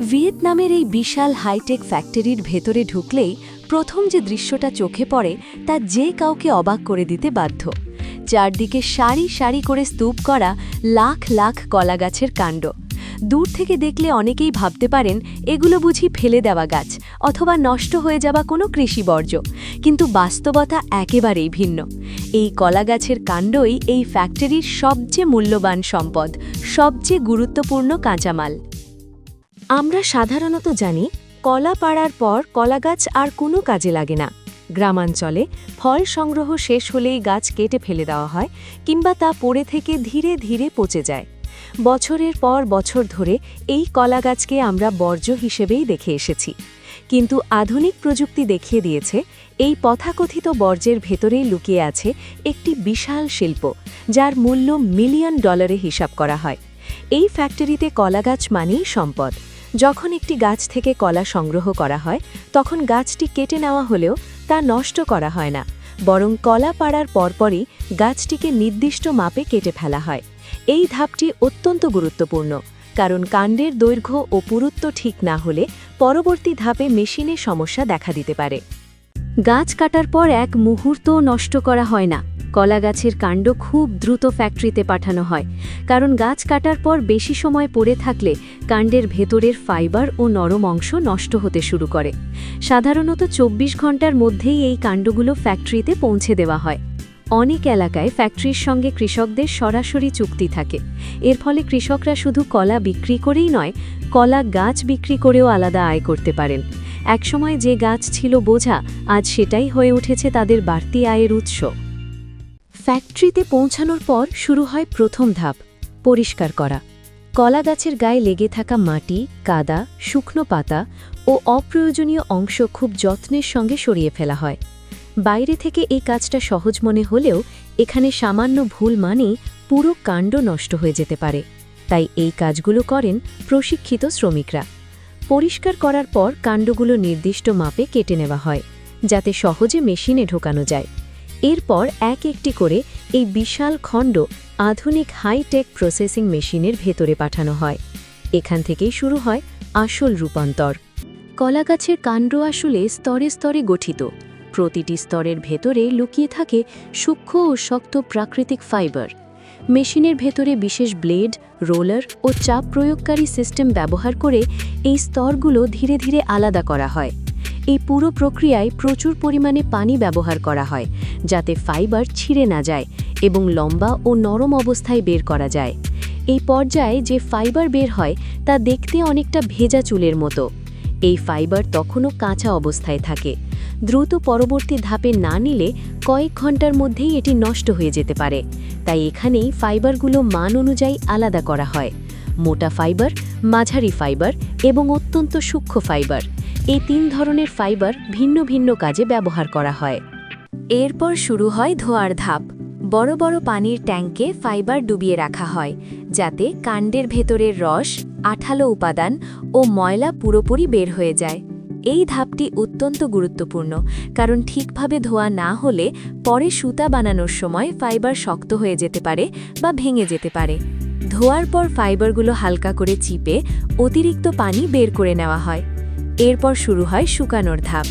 ভিয়েতনামের এই বিশাল হাইটেক ফ্যাক্টরির ভেতরে ঢুকলেই প্রথম যে দৃশ্যটা চোখে পড়ে, তা যে কাউকে অবাক করে দিতে বাধ্য। চারদিকে সারি সারি করে স্তূপ করা লাখ লাখ কলাগাছের কাণ্ড। দূর থেকে দেখলে অনেকেই ভাবতে পারেন, এগুলো বুঝি ফেলে দেওয়া গাছ অথবা নষ্ট হয়ে যাওয়া কোনো কৃষি বর্জ্য। কিন্তু বাস্তবতা একেবারেই ভিন্ন। এই কলাগাছের কাণ্ডই এই ফ্যাক্টরির সবচেয়ে মূল্যবান সম্পদ, সবচেয়ে গুরুত্বপূর্ণ কাঁচামাল। আমরা সাধারণত জানি, কলা পাড়ার পর কলা গাছ আর কোনো কাজে লাগে না। গ্রামাঞ্চলে ফল সংগ্রহ শেষ হলেই গাছ কেটে ফেলে দেওয়া হয় কিংবা তা পড়ে থেকে ধীরে ধীরে পচে যায়। বছরের পর বছর ধরে এই কলা গাছকে আমরা বর্জ্য হিসেবেই দেখে এসেছি। কিন্তু আধুনিক প্রযুক্তি দেখিয়ে দিয়েছে, এই তথাকথিত বর্জ্যের ভেতরেই লুকিয়ে আছে একটি বিশাল শিল্প, যার মূল্য মিলিয়ন ডলারে হিসাব করা হয়। এই ফ্যাক্টরিতে কলা গাছ মানেই সম্পদ। যখন একটি গাছ থেকে কলা সংগ্রহ করা হয়, তখন গাছটি কেটে নেওয়া হলেও তা নষ্ট করা হয় না, বরং কলা পাড়ার পরপরই গাছটিকে নির্দিষ্ট মাপে কেটে ফেলা হয়। এই ধাপটি অত্যন্ত গুরুত্বপূর্ণ, কারণ কাণ্ডের দৈর্ঘ্য ও পুরুত্ব ঠিক না হলে পরবর্তী ধাপে মেশিনে সমস্যা দেখা দিতে পারে। গাছ কাটার পর এক মুহূর্তও নষ্ট করা হয় না। কলা গাছের কাণ্ড খুব দ্রুত ফ্যাক্টরিতে পাঠানো হয়, কারণ গাছ কাটার পর বেশি সময় পড়ে থাকলে কাণ্ডের ভেতরের ফাইবার ও নরম অংশ নষ্ট হতে শুরু করে। সাধারণত ২৪ ঘণ্টার মধ্যেই এই কাণ্ডগুলো ফ্যাক্টরিতে পৌঁছে দেওয়া হয়। অনেক এলাকায় ফ্যাক্টরির সঙ্গে কৃষকদের সরাসরি চুক্তি থাকে। এর ফলে কৃষকরা শুধু কলা বিক্রি করেই নয়, কলা গাছ বিক্রি করেও আলাদা আয় করতে পারেন। একসময় যে গাছ ছিল বোঝা, আজ সেটাই হয়ে উঠেছে তাদের বাড়তি আয়ের উৎস। ফ্যাক্টরিতে পৌঁছানোর পর শুরু হয় প্রথম ধাপ, পরিষ্কার করা। কলা গাছের গায়ে লেগে থাকা মাটি, কাদা, শুকনো পাতা ও অপ্রয়োজনীয় অংশ খুব যত্নের সঙ্গে সরিয়ে ফেলা হয়। বাইরে থেকে এই কাজটা সহজ মনে হলেও এখানে সামান্য ভুল মানেই পুরো কাণ্ড নষ্ট হয়ে যেতে পারে। তাই এই কাজগুলো করেন প্রশিক্ষিত শ্রমিকরা। পরিষ্কার করার পর কাণ্ডগুলো নির্দিষ্ট মাপে কেটে নেওয়া হয়, যাতে সহজে মেশিনে ঢোকানো যায়। এরপর এক একটি করে এই বিশাল খণ্ড আধুনিক হাইটেক প্রসেসিং মেশিনের ভেতরে পাঠানো হয়। এখান থেকেই শুরু হয় আসল রূপান্তর। কলাগাছের কাণ্ড আসলে স্তরে স্তরে গঠিত। প্রতিটি স্তরের ভেতরে লুকিয়ে থাকে সূক্ষ্ম ও শক্ত প্রাকৃতিক ফাইবার মেশিনের ভেতরে বিশেষ ব্লেড, রোলার ও চাপ প্রয়োগকারী সিস্টেম ব্যবহার করে এই স্তরগুলো ধীরে ধীরে আলাদা করা হয়। এই পুরো প্রক্রিয়ায় প্রচুর পরিমাণে পানি ব্যবহার করা হয়, যাতে ফাইবার ছিঁড়ে না যায় এবং লম্বা ও নরম অবস্থায় বের করা যায়। এই পর্যায়ে যে ফাইবার বের হয়, তা দেখতে অনেকটা ভেজা চুলের মতো। এই ফাইবার তখনও কাঁচা অবস্থায় থাকে। দ্রুত পরবর্তী ধাপে না নিলে কয়েক ঘণ্টার মধ্যেই এটি নষ্ট হয়ে যেতে পারে। তাই এখানেই ফাইবারগুলো মান অনুযায়ী আলাদা করা হয়। মোটা ফাইবার, মাঝারি ফাইবার এবং অত্যন্ত সূক্ষ্ম ফাইবার। এই তিন ধরনের ফাইবার ভিন্ন ভিন্ন কাজে ব্যবহার করা হয়। এরপর শুরু হয় ধোয়ার ধাপ। বড় বড় পানির ট্যাঙ্কে ফাইবার ডুবিয়ে রাখা হয়, যাতে কাণ্ডের ভেতরের রস, আঠালো উপাদান ও ময়লা পুরোপুরি বের হয়ে যায়। এই ধাপটি অত্যন্ত গুরুত্বপূর্ণ, কারণ ঠিকভাবে ধোয়া না হলে পরে সুতা বানানোর সময় ফাইবার শক্ত হয়ে যেতে পারে বা ভেঙে যেতে পারে। ধোয়ার পর ফাইবারগুলো হালকা করে চিপে অতিরিক্ত পানি বের করে নেওয়া হয়। এরপর শুরু হয় শুকানোর ধাপ।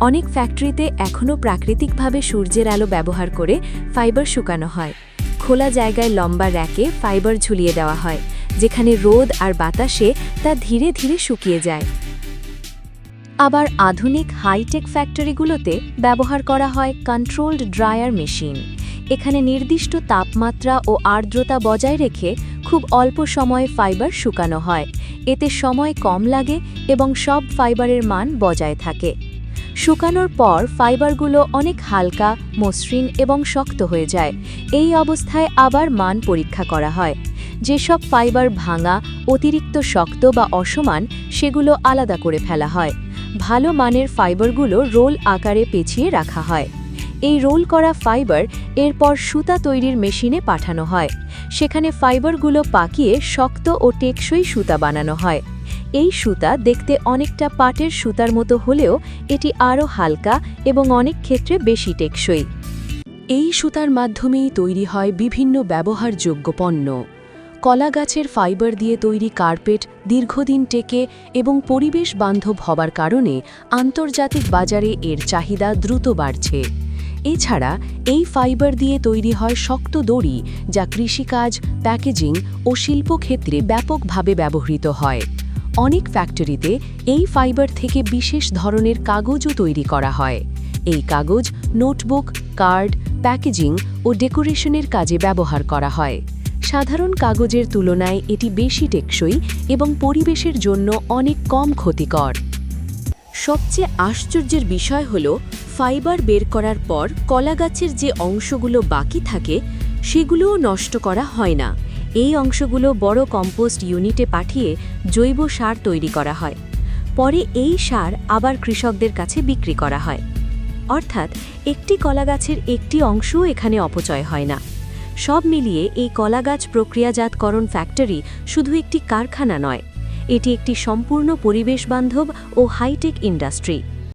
অনেক ফ্যাক্টরিতে এখনও প্রাকৃতিকভাবে সূর্যের আলো ব্যবহার করে ফাইবার শুকানো হয়। খোলা জায়গায় লম্বা র্যাকে ফাইবার ঝুলিয়ে দেওয়া হয়, যেখানে রোদ আর বাতাসে তা ধীরে ধীরে শুকিয়ে যায়। আবার আধুনিক হাইটেক ফ্যাক্টরিগুলোতে ব্যবহার করা হয় কন্ট্রোলড ড্রায়ার মেশিন। এখানে নির্দিষ্ট তাপমাত্রা ও আর্দ্রতা বজায় রেখে খুব অল্প সময়ে ফাইবার শুকানো হয়। এতে সময় কম লাগে এবং সব ফাইবারের মান বজায় থাকে। শুকানোর পর ফাইবারগুলো অনেক হালকা, মসৃণ এবং শক্ত হয়ে যায়। এই অবস্থায় আবার মান পরীক্ষা করা হয়। যেসব ফাইবার ভাঙা, অতিরিক্ত শক্ত বা অসমান, সেগুলো আলাদা করে ফেলা হয়। ভালো মানের ফাইবারগুলো রোল আকারে পেঁচিয়ে রাখা হয়। এই রোল করা ফাইবার এরপর সুতা তৈরির মেশিনে পাঠানো হয়। সেখানে ফাইবারগুলো পাকিয়ে শক্ত ও টেকসই সুতা বানানো হয়। এই সুতা দেখতে অনেকটা পাটের সুতার মতো হলেও এটি আরও হালকা এবং অনেক ক্ষেত্রে বেশি টেকসই। এই সুতার মাধ্যমেই তৈরি হয় বিভিন্ন ব্যবহারযোগ্য পণ্য। কলা গাছের ফাইবার দিয়ে তৈরি কার্পেট দীর্ঘদিন টেকে এবং পরিবেশ বান্ধব হবার কারণে আন্তর্জাতিক বাজারে এর চাহিদা দ্রুত বাড়ছে। এছাড়া এই ফাইবার দিয়ে তৈরি হয় শক্ত দড়ি, যা কৃষিকাজ, প্যাকেজিং ও শিল্পক্ষেত্রে ব্যাপকভাবে ব্যবহৃত হয়। অনেক ফ্যাক্টরিতে এই ফাইবার থেকে বিশেষ ধরনের কাগজও তৈরি করা হয়। এই কাগজ নোটবুক, কার্ড, প্যাকেজিং ও ডেকোরেশনের কাজে ব্যবহার করা হয়। সাধারণ কাগজের তুলনায় এটি বেশি টেকসই এবং পরিবেশের জন্য অনেক কম ক্ষতিকর। সবচেয়ে আশ্চর্যের বিষয় হল, ফাইবার বের করার পর কলা গাছের যে অংশগুলো বাকি থাকে, সেগুলোও নষ্ট করা হয় না। এই অংশগুলো বড় কম্পোস্ট ইউনিটে পাঠিয়ে জৈব সার তৈরি করা হয়। পরে এই সার আবার কৃষকদের কাছে বিক্রি করা হয়। অর্থাৎ, একটি কলা গাছের একটি অংশও এখানে অপচয় হয় না। সব মিলিয়ে এই কলাগাছ প্রক্রিয়াজাতকরণ ফ্যাক্টরি শুধু একটি কারখানা নয় এটি একটি সম্পূর্ণ পরিবেশ বান্ধব ও হাইটেক ইন্ডাস্ট্রি